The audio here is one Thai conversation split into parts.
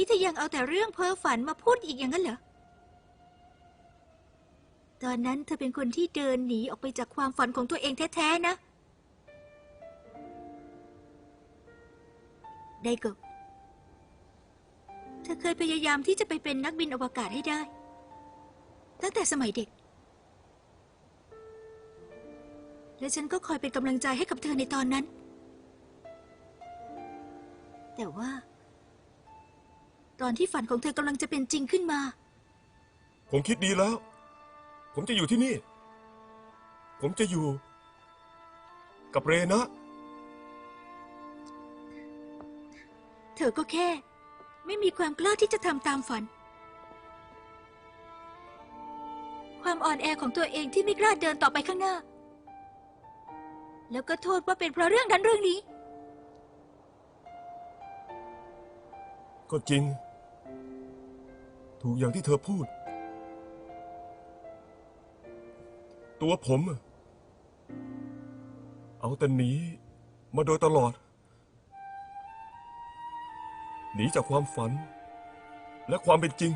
นี่เธอยังเอาแต่เรื่องเพ้อฝันมาพูดอีกอย่างนั้นเหรอ ตอนนั้นเธอเป็นคนที่เดินหนีออกไปจากความฝันของตัวเองแท้ๆนะ ได้กบเธอเคยพยายามที่จะไปเป็นนักบินอวกาศให้ได้ ตั้งแต่สมัยเด็ก และฉันก็คอยเป็นกำลังใจให้กับเธอในตอนนั้น แต่ว่า ตอนที่ฝันของเธอกำลังจะเป็นจริงขึ้นมา ผมคิดดีแล้ว ผมจะอยู่ที่นี่ ผมจะอยู่ กับเรนะ เธอก็แค่ ไม่มีความกล้าที่จะทำตามฝัน ความอ่อนแอของตัวเองที่ไม่กล้าเดินต่อไปข้างหน้า แล้วก็โทษว่าเป็นเพราะเรื่องนั้นเรื่องนี้ ก็จริง ถูกอย่างที่เธอพูด ตัวผม เอาแต่หนีมาโดยตลอด หนีจากความฝัน และความเป็นจริง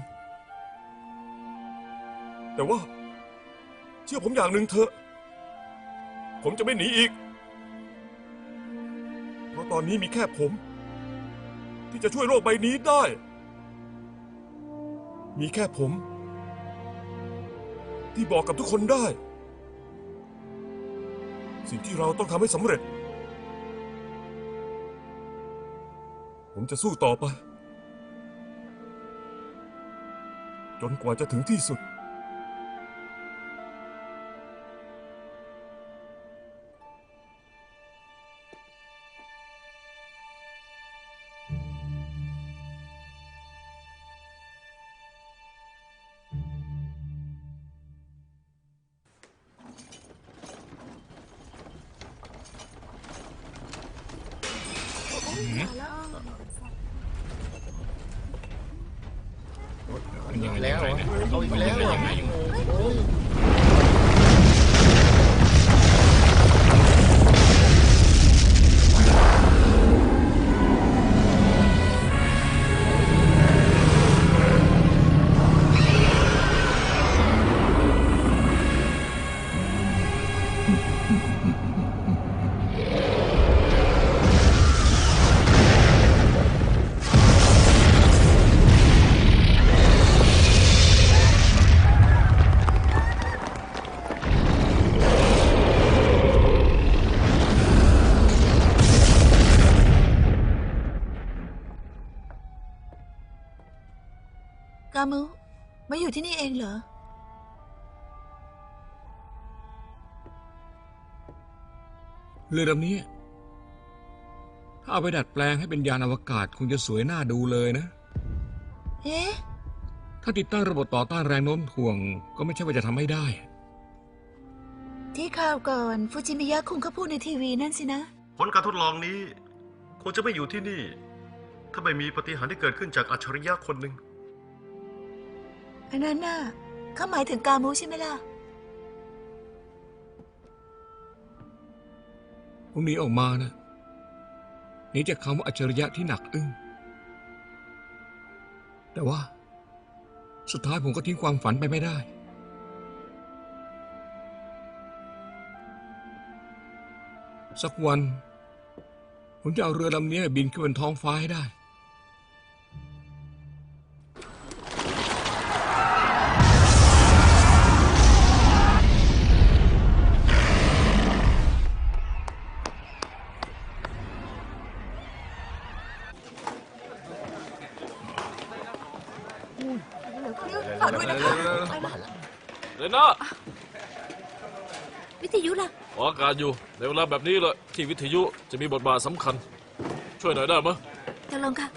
แต่ว่า เชื่อผมอย่างหนึ่งเถอะ ผมจะไม่หนีอีก เพราะตอนนี้มีแค่ผม ที่จะช่วยโลกใบนี้ได้ มีแค่ผม ที่บอกกับทุกคนได้ สิ่งที่เราต้องทำให้สำเร็จ ผมจะสู้ต่อไป จนกว่าจะถึงที่สุด มันยังไงแล้วเหรอเนี่ยเอาอีกแล้วเหรอยังไงอยู่ มุมาอยู่ที่นี่เองเหรอ เรือลำนี้ ถ้าเอาไปดัดแปลงให้เป็นยานอวกาศคงจะสวยน่าดูเลยนะ เอ๊ะ ถ้าติดตั้งระบบต่อต้านแรงโน้มถ่วง ก็ไม่ใช่ว่าจะทำไม่ได้ ที่ข่าวก่อนฟูจิมิยะคุงเขาพูดในทีวีนั่นสินะ ผลการทดลองนี้ คงจะไม่อยู่ที่นี่ ถ้าไม่มีปฏิหารย์ที่เกิดขึ้นจากอัจฉริยะคนหนึ่ง อันนั้นน่ะเขาหมายถึงกามุใช่ไหมล่ะผมหนีออกมานะหนี่จากคำว่าอัจฉริยะที่หนักอึ้ง แต่ว่า สุดท้ายผมก็ทิ้งความฝันไปไม่ได้ สักวัน ผมจะเอาเรือลำนี้บินขึ้นบนท้องฟ้าให้ได้ ฝากด้วยนะคะบ้านละเลน่าวิทยุล่ะออกอากาศอยู่ในเวลาแบบนี้เลยที่วิทยุจะมีบทบาทสำคัญ ช่วยหน่อยได้ไหมยจะลงค่ะ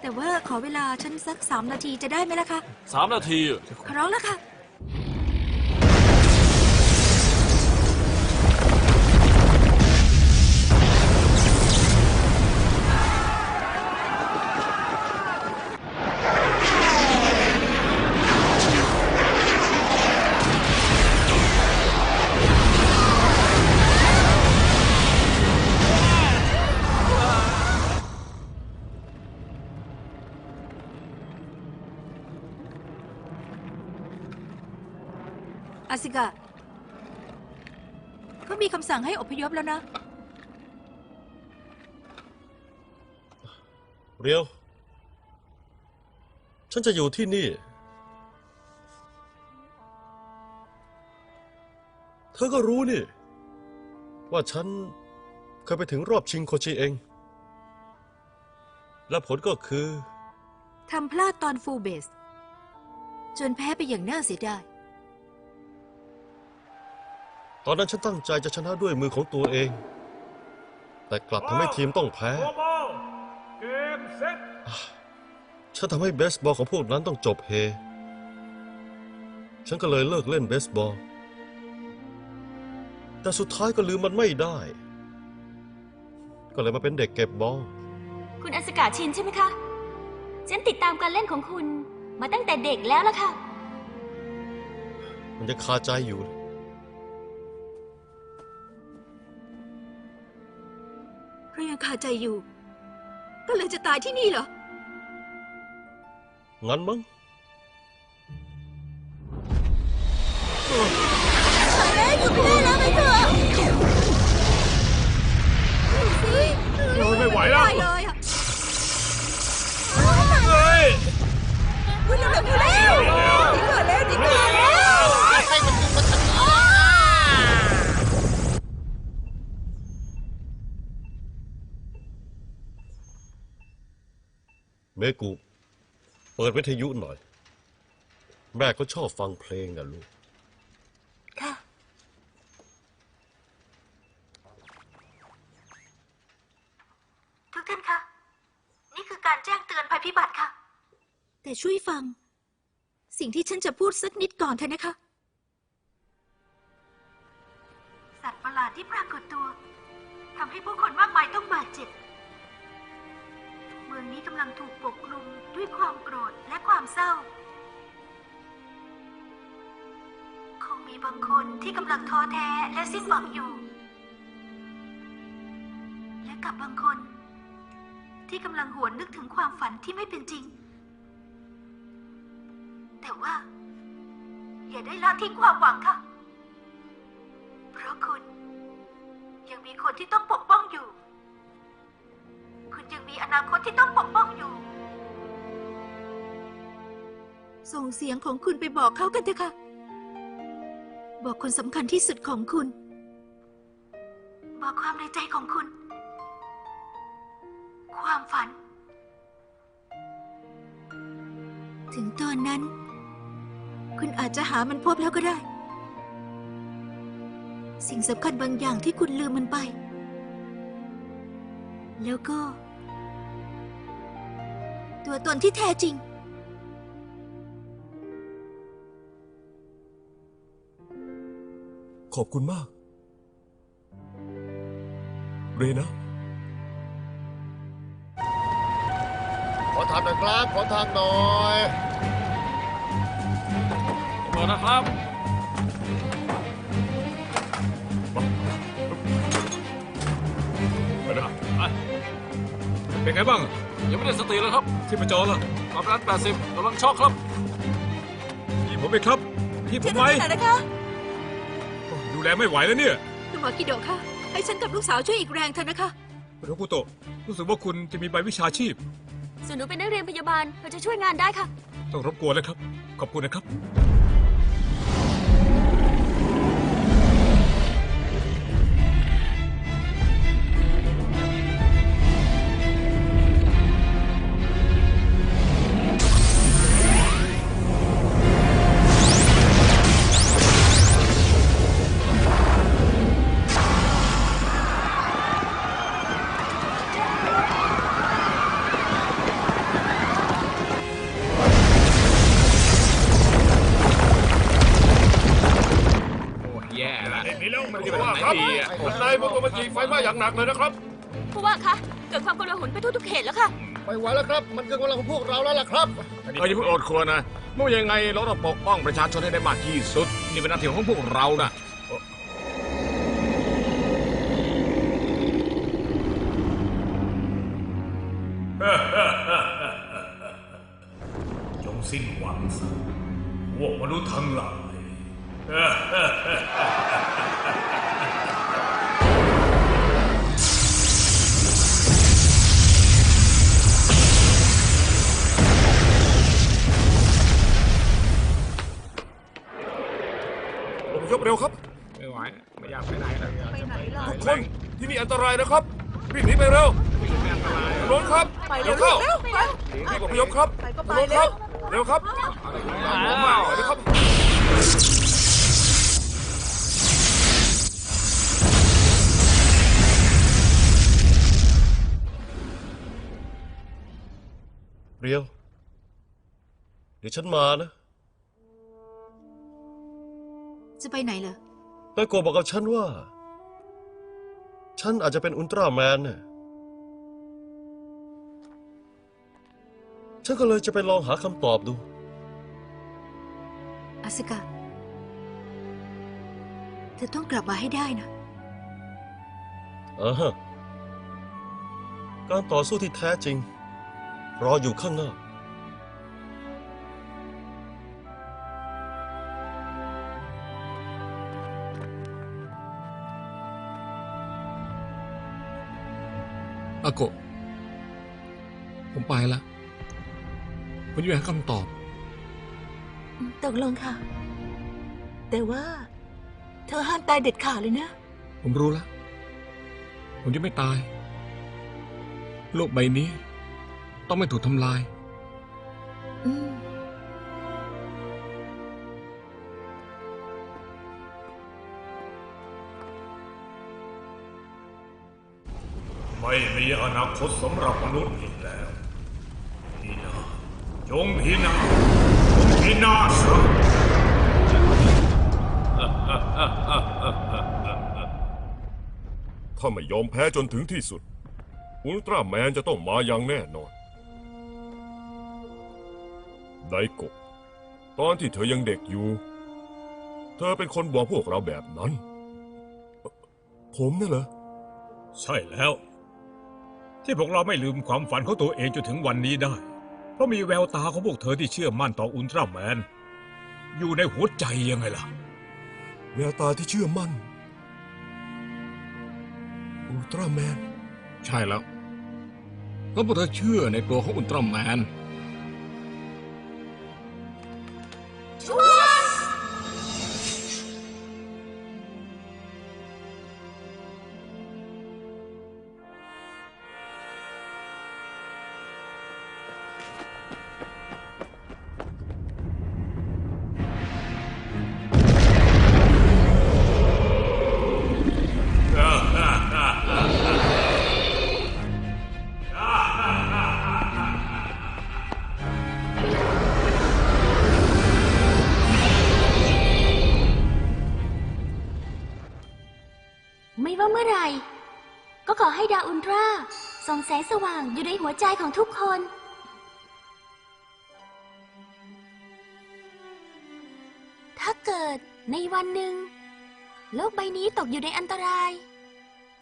แต่ว่าขอเวลาฉันสักสามนาทีจะได้ไหมล่ะคะสามนาทีอะขอร้องแล้วค่ะ สั่งให้อพยพแล้วนะ เรียว ฉันจะอยู่ที่นี่ เธอก็รู้นี่ ว่าฉันเคยไปถึงรอบชิงโคชิเอง และผลก็คือ ทำพลาดตอนฟูลเบส จนแพ้ไปอย่างน่าเสียดาย ตอนนั้นฉันตั้งใจจะชนะด้วยมือของตัวเอง แต่กลับทำให้ทีมต้องแพ้เกมเซ็ตฉันทำให้เบสบอลของพวกนั้นต้องจบเฮ ฉันก็เลยเลิกเล่นเบสบอล แต่สุดท้ายก็ลืมมันไม่ได้ ก็เลยมาเป็นเด็กเก็บบอล คุณอสกาชินใช่ไหมคะ ฉันติดตามการเล่นของคุณมาตั้งแต่เด็กแล้วล่ะค่ะ มันยังคาใจอยู่ เพราะยังคาใจอยู่ ก็เลยจะตายที่นี่เหรอ งั้นมั้ง เมกุ เปิดวิทยุหน่อย แม่ก็ชอบฟังเพลงนะลูก ค่ะ ทุกท่านคะ นี่คือการแจ้งเตือนภัยพิบัติค่ะ แต่ช่วยฟัง สิ่งที่ฉันจะพูดสักนิดก่อนเถอะนะคะ สัตว์ประหลาดที่ปรากฏตัวทำให้ผู้คนมากมายต้องบาดเจ็บเมืองนี้กำลังถูกปกคลุมด้วยความโกรธและความเศร้า คงมีบางคนที่กำลังท้อแท้และสิ้นหวังอยู่ และกับบางคน ที่กำลังหวนนึกถึงความฝันที่ไม่เป็นจริง แต่ว่า อย่าได้ละทิ้งความหวังค่ะ เพราะคุณยังมีคนที่ต้องปกป้องอยู่ ยังมีอนาคตที่ต้องปกป้องอยู่ ส่งเสียงของคุณไปบอกเขากันเถอะค่ะ บอกคนสำคัญที่สุดของคุณ บอกความในใจของคุณ ความฝัน ถึงตอนนั้น คุณอาจจะหามันพบแล้วก็ได้ สิ่งสำคัญบางอย่างที่คุณลืมมันไป แล้วก็ ตัวตนที่แท้จริง ขอบคุณมาก เรนะ ขอทางหน่อยครับ ขอทางหน่อยเปิดนะครับ ไปนะไปเป็นไงบ้าง ยังไม่ได้สติเลยครับที่ประจรล่ะความดัน80กำลังช็อกครับพี่ผมไหมครับพี่ผมไหมช่วยฉันหน่อยนะคะดูแลไม่ไหวแล้วเนี่ยคุณหมอกิโดะคะให้ฉันกับลูกสาวช่วยอีกแรงเถอะนะคะ โรคุโตะรู้สึกว่าคุณจะมีใบวิชาชีพ ส่วนหนูเป็นนักเรียนพยาบาลเราจะช่วยงานได้ค่ะ ต้องรบกวนแล้วครับ ขอบคุณนะครับ ไหนนดีดีอะอะคนในมันก็มาจีไฟไหม้อย่างหนักเลยนะครับ ผู้ว่าคะเกิดความกลาหนไปทั่วทุกเขตแล้วค่ะไม่ไหวแล้วครับ มันเกินกำลังของพวกเราแล้วล่ะครับเอออย่าเพิ่งอดครัวนะไม่ว่ายังไงเราต้องปกป้องประชาชนให้ได้มากที่สุด นี่เป็นหน้าที่ของพวกเรานะจงสิ้นหวังซะพวกมนุษย์ทั้งหลาย ไม่ไหวไม่อยากไปไหนแล้วไปไหนล่ะ ทุกคนที่นี่อันตรายนะครับรีบหนีไปเร็วรถครับไปเร็เร็ววเข้าเร็วไป รีบอพยพครับไปก็ไปรถครับเร็วครับไปเลยครับเรียว เดี๋ยวฉันมานะ จะไปไหนเหรอ นายโกบอกกับฉันว่า ฉันอาจจะเป็นอุลตร้าแมนน่ะฉันก็เลยจะไปลองหาคำตอบดู อาสกาเธอต้องกลับมาให้ได้นะ อ่าฮะ การต่อสู้ที่แท้จริง รออยู่ข้างหน้า อาโกะผมไปละผมจะไปหาคำตอบ ตกลงค่ะ แต่ว่า เธอห้ามตายเด็ดขาดเลยนะ ผมรู้แล้วผมจะไม่ตาย โลกใบนี้ ต้องไม่ถูกทำลาย ไม่มีอนาคตสำหรับมนุษย์อีกแล้วพินาจงพินาศจงพินาศซะถ้าไม่ยอมแพ้จนถึงที่สุด อุลตร้าแมนจะต้องมาอย่างแน่นอน ไดโกะตอนที่เธอยังเด็กอยู่ เธอเป็นคนบอกพวกเราแบบนั้น ผมน่ะเหรอ ใช่แล้ว ที่พวกเราไม่ลืมความฝันของตัวเองจนถึงวันนี้ได้ เพราะมีแววตาของพวกเธอที่เชื่อมั่นต่ออุลตร้าแมน อยู่ในหัวใจยังไงล่ะ แววตาที่เชื่อมั่น อุลตร้าแมน ใช่แล้วเพราะพวกเธอเชื่อในตัวของอุลตร้าแมน ให้ดาวอุลตราส่องแสงสว่างอยู่ในหัวใจของทุกคน ถ้าเกิดในวันหนึ่ง โลกใบนี้ตกอยู่ในอันตราย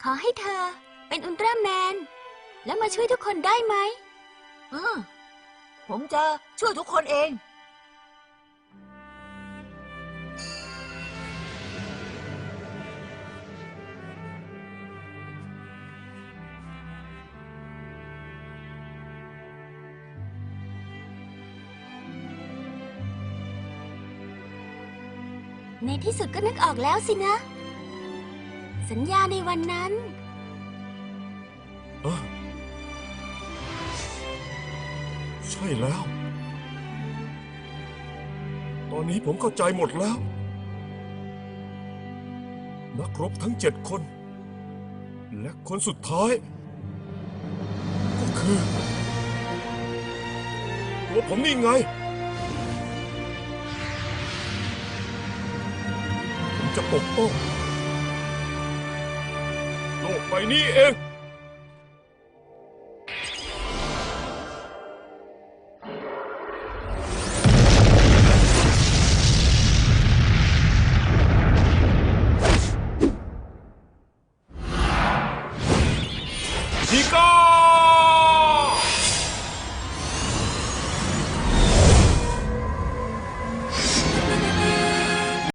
ขอให้เธอเป็นอุลตร้าแมน แล้วมาช่วยทุกคนได้ไหม อืมผมจะช่วยทุกคนเอง ที่สุดก็นึกออกแล้วสินะ สัญญาในวันนั้น เออใช่แล้ว ตอนนี้ผมเข้าใจหมดแล้ว นักรบทั้งเจ็ดคน และคนสุดท้าย ก็คือตัวผมนี่ไง จะปกป้องโลกใบนี้เอง